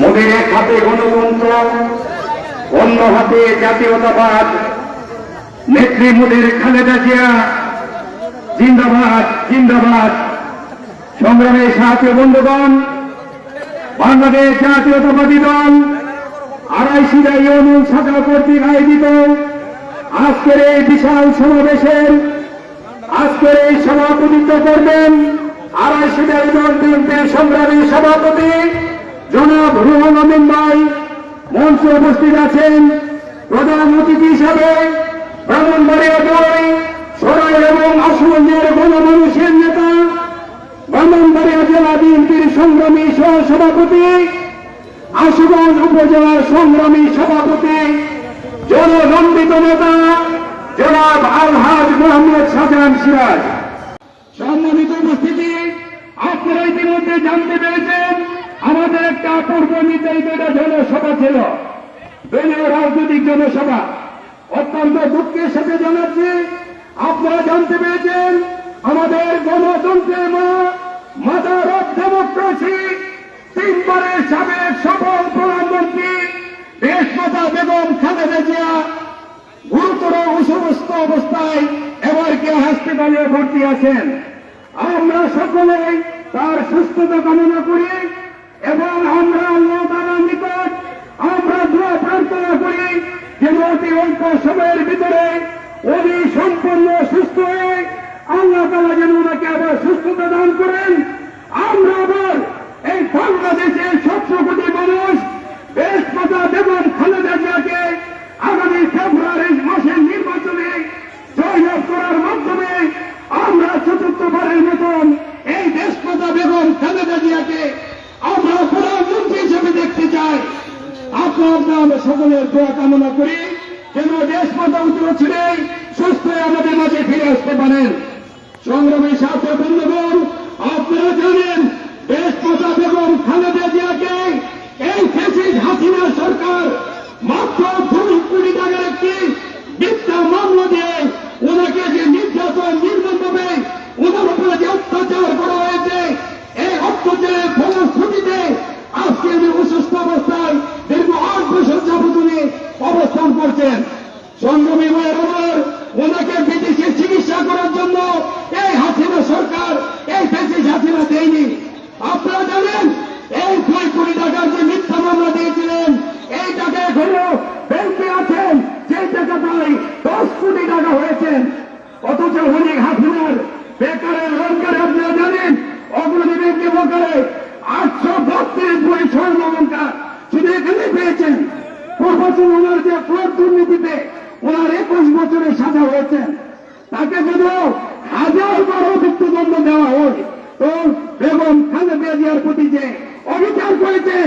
মোদের এক হাতে গণতন্ত্র, অন্য হাতে জাতীয়তাবাদ। নেত্রী মোদের খালেদা জিয়া, জিন্দাবাদ জিন্দাবাদ। সংগ্রামের সাথে বন্ধুগণ, বাংলাদেশ জাতীয়তাবাদী দল আড়াইশিরা ইউনিয়ন শাখা কর্তৃক আয়োজিত আজকের এই বিশাল সমাবেশের, আজকের এই সভাপতিত্ব করবেন আড়াইশিরা ইউনিয়ন বিএনপির সংগ্রামী সভাপতি জনাব রুহুল আমিন ভাই, মঞ্চে উপস্থিত আছেন প্রধান অতিথি হিসাবে ব্রাহ্মণবাড়িয়া সরাই এবং আশুগঞ্জের গণমানুষের নেতা, ব্রাহ্মণবাড়িয়া জেলা বিএনপির সংগ্রামী সহ আশুগঞ্জ উপজেলার সংগ্রামী সভাপতি জননন্দিত নেতা, জনাব আলহাজ মোহাম্মদ শাহজাহান সিরাজ। সম্মানিত উপস্থিতি, আপনারা ইতিমধ্যে জানতে পেরেছেন আমাদের একটা পূর্ব নির্ধারিত একটা জনসভা ছিল দলীয় রাজনৈতিক জনসভা। অত্যন্ত দুঃখের সাথে জানাচ্ছি, আপনারা জানতে পেরেছেন, আমাদের গণতন্ত্রের মা, মাদার অফ ডেমোক্রেসি, তিনবারের সাবেক সফল প্রধানমন্ত্রী দেশমাতা বেগম খালেদা জিয়া, গুরুতর অসুস্থ অবস্থায় এবার কে হাসপাতালে ভর্তি আছেন। আমরা সকলেই তার সুস্থতা কামনা করি এবং আমরা আল্লাহ তাআলার নিকট আমরা দোয়া প্রার্থনা করি যে অতি অল্প সময়ের ভিতরে উনি সম্পূর্ণ সুস্থ হয়ে আল্লাহ তালা যেন ওনাকে আবার সুস্থতা দান করেন। আমরা আবার এই বাংলাদেশের সতেরো কোটি মানুষ দেশমাতা বেগম খালেদা জিয়াকে আগামী ফেব্রুয়ারি মাসের নির্বাচনে জয়লাভ করার মাধ্যমে আমরা চতুর্থবারের মতন এই দেশমাতা বেগম খালেদা জিয়াকে আমরা প্রধানমন্ত্রী হিসেবে দেখতে চাই। আপনার আমরা সকলের দোয়া কামনা করি। যেন দেশমাতা উত্তর ছিলেন সুস্থ আমাদের মাঝে ফিরে আসতে পারেন। সংগ্রামের সাথে বন্ধুগণ আপনারা জানেন দেশমাতা বেগম খালেদা জিয়াকে এই ফেসিস হাসিনা সরকার মাত্র দুই কোটি টাকার একটি মিথ্যা মামলা দিয়ে ওনাকে যে নির্যাতন নির্মমভাবে ওনার উপরে যে অত্যাচার করা হয়েছে এই অত্যাচারের ফলশ্রুতিতে আজকে উনি অসুস্থ অবস্থায় দীর্ঘ আট বছর যাবত উনি অবস্থান করছেন সংগ্রামী ভাইয়ের আমার ওনাকে বিদেশে চিকিৎসা করার জন্য এই হাসিনা সরকার এই ফেসিস হাসিনা দেয়নি আপনারা জানেন এই দুই কোটি টাকার যে মিথ্যা মামলা দিয়েছিলেন, এই টাকা এখনও ব্যাংকে আছেন টাকা দশ কোটি টাকা হয়েছেন। অথচ হাসিনার বেকারের আপনারা জানেন, অগ্রণী ব্যাংকে বকারে আটশো বত্রিশ স্বর্ণ শুধু পেয়েছেন। ওনার যে দুর্নীতিতে ওনার একুশ বছরের সাজা হয়েছেন তাকে যদি হাজার বারো মৃত্যুদণ্ড দেওয়া হয়, তো বেগম খালেদা জিয়ার প্রতি যে অবিচার করেছেন